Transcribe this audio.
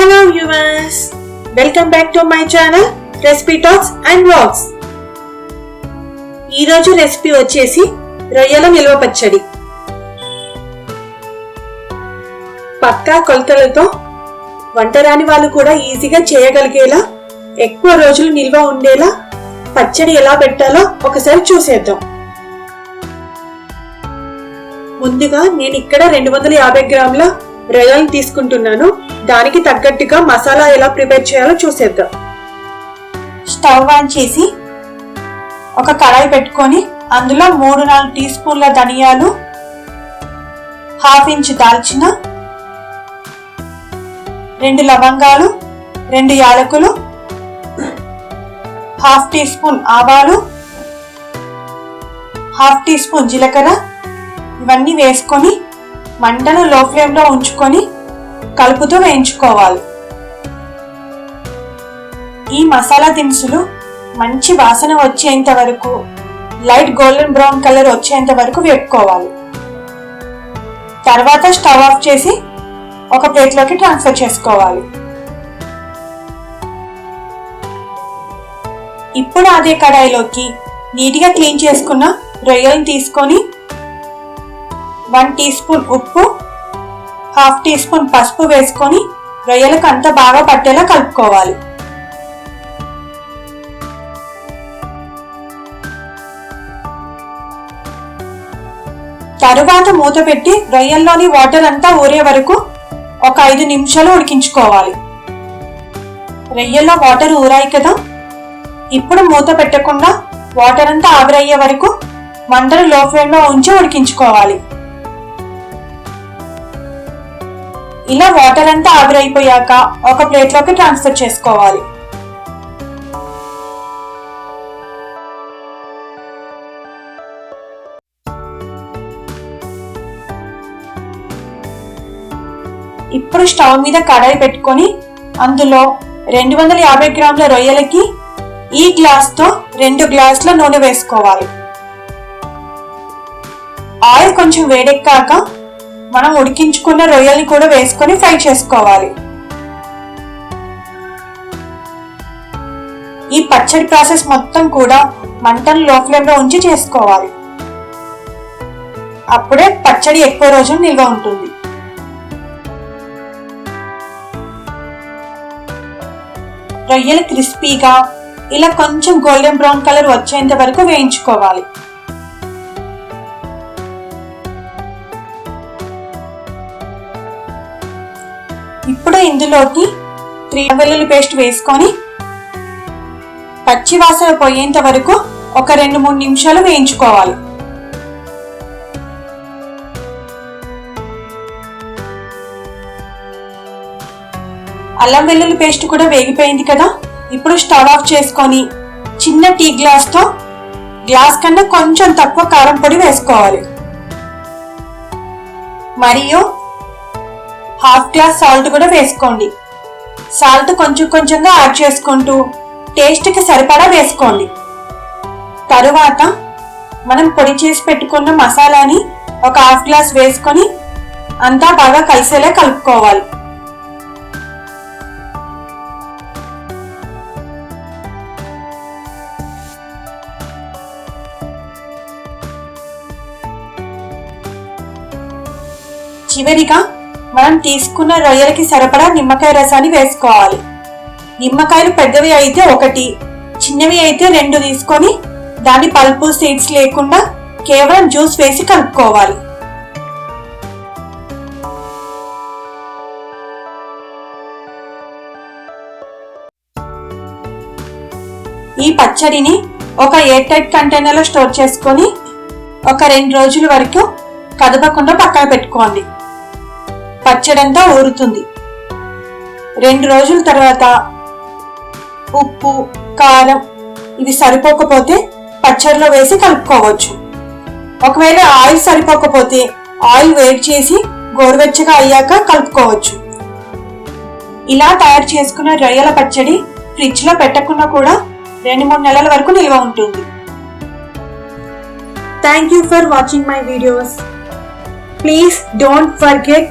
Hello viewers welcome back to my channel recipe talks and vlogs ఈరోజు recipe వచ్చేసి రొయ్యల నిల్వ పచ్చడి. పక్కా కొలతలతో వంట రాని వాళ్ళు కూడా ఈజీగా చేయగలిగేలా ఎక్కువ రోజులు నిల్వ ఉండేలా పచ్చడి ఎలా పెట్టాలో ఒకసారి చూసేద్దాం. ముందుగా నేను ఇక్కడ రెండు వందల యాభై గ్రాముల రొయ్యలను తీసుకుంటున్నాను. దానికి తగ్గట్టుగా మసాలా ఎలా ప్రిపేర్ చేయాలో చూసేద్దాం. స్టవ్ ఆన్ చేసి ఒక కడాయి పెట్టుకొని అందులో మూడు నాలుగు టీ స్పూన్ల ధనియాలు హాఫ్ ఇంచ్ దాల్చిన రెండు లవంగాలు రెండు యాలకులు హాఫ్ టీ స్పూన్ ఆవాలు హాఫ్ టీ స్పూన్ జీలకర్ర ఇవన్నీ వేసుకొని మంటను లో ఫ్లేమ్లో ఉంచుకొని కలుపుతూ వేయించుకోవాలి. ఈ మసాలా దినుసులు మంచి వాసన వచ్చేంత వరకు లైట్ గోల్డెన్ బ్రౌన్ కలర్ వచ్చేంత వరకు వేపుకోవాలి. తర్వాత స్టవ్ ఆఫ్ చేసి ఒక ప్లేట్లోకి ట్రాన్స్ఫర్ చేసుకోవాలి. ఇప్పుడు అదే కడాయిలోకి నీట్గా క్లీన్ చేసుకున్న రొయ్యలను తీసుకొని వన్ టీ స్పూన్ ఉప్పు హాఫ్ టీ స్పూన్ పసుపు వేసుకొని రొయ్యలకు అంత బాగా పట్టేలా కలుపుకోవాలి. తరువాత మూత పెట్టి రొయ్యల్లోని వాటర్ అంతా ఊరే వరకు ఒక ఐదు నిమిషాలు ఉడికించుకోవాలి. రొయ్యల్లో వాటర్ ఊరాయి కదా? ఇప్పుడు మూత పెట్టకుండా వాటర్ అంతా ఆవిరయ్యే వరకు మంటను లో ఫ్లేమ్లో ఉంచి ఉడికించుకోవాలి. ఇలా వాటర్ అంతా ఆవిరైపోయాక ఒక ప్లేట్లోకి ట్రాన్స్ఫర్ చేసుకోవాలి. ఇప్పుడు స్టవ్ మీద కడాయి పెట్టుకొని అందులో రెండు వందల యాభై గ్రాముల రొయ్యలకి ఈ గ్లాస్తో రెండు గ్లాసుల నూనె వేసుకోవాలి. ఆయిల్ కొంచెం వేడెక్కాక మనం ఉడికించుకున్న రొయ్యల్ని కూడా వేసుకొని ఫ్రై చేసుకోవాలి. ఈ పచ్చడి ప్రాసెస్ మొత్తం కూడా మంటను లో ఫ్లేమ్లో ఉంచి చేసుకోవాలి. అప్పుడే పచ్చడి ఎక్కువ రోజులు నిల్వ ఉంటుంది. రొయ్యలు క్రిస్పీగా ఇలా కొంచెం గోల్డెన్ బ్రౌన్ కలర్ వచ్చేంత వరకు వేయించుకోవాలి. ఇప్పుడు ఇందులోకి త్రీ వెల్లుల్లి పేస్ట్ వేసుకొని పచ్చివాసన పోయేంత వరకు ఒక రెండు మూడు నిమిషాలు వేయించుకోవాలి. అల్లం వెల్లుల్లి పేస్ట్ కూడా వేగిపోయింది కదా ఇప్పుడు స్టవ్ ఆఫ్ చేసుకొని చిన్న టీ గ్లాస్తో గ్లాస్ కన్నా కొంచెం తక్కువ కారం పొడి వేసుకోవాలి. మరియు హాఫ్ గ్లాస్ సాల్ట్ కూడా వేసుకోండి. సాల్ట్ కొంచెం కొంచెంగా యాడ్ చేసుకుంటూ టేస్ట్కి సరిపడా వేసుకోండి. తరువాత మనం పొడి చేసి పెట్టుకున్న మసాలాని ఒక హాఫ్ గ్లాస్ వేసుకొని అంతా బాగా కలిసేలా కలుపుకోవాలి. చివరిగా మనం తీసుకున్న రొయ్యలకి సరిపడా నిమ్మకాయ రసాన్ని వేసుకోవాలి. నిమ్మకాయలు పెద్దవి అయితే ఒకటి చిన్నవి అయితే రెండు తీసుకొని దాని పల్పు సీడ్స్ లేకుండా కేవలం జ్యూస్ వేసి కలుపుకోవాలి. ఈ పచ్చడిని ఒక ఎయిర్ టైట్ కంటైనర్లో స్టోర్ చేసుకొని ఒక రెండు రోజుల వరకు కదపకుండా పక్కన పెట్టుకోండి. పచ్చడంతా ఊరుతుంది. రెండు రోజుల తర్వాత ఉప్పు కారం ఇవి సరిపోకపోతే పచ్చడిలో వేసి కలుపుకోవచ్చు. ఒకవేళ ఆయిల్ సరిపోకపోతే ఆయిల్ వేడి చేసి గోరువెచ్చగా అయ్యాక కలుపుకోవచ్చు. ఇలా తయారు చేసుకున్న రొయ్యల పచ్చడి ఫ్రిడ్జ్లో పెట్టకుండా కూడా రెండు మూడు నెలల వరకు నిల్వ ఉంటుంది. Thank you for watching my videos please don't forget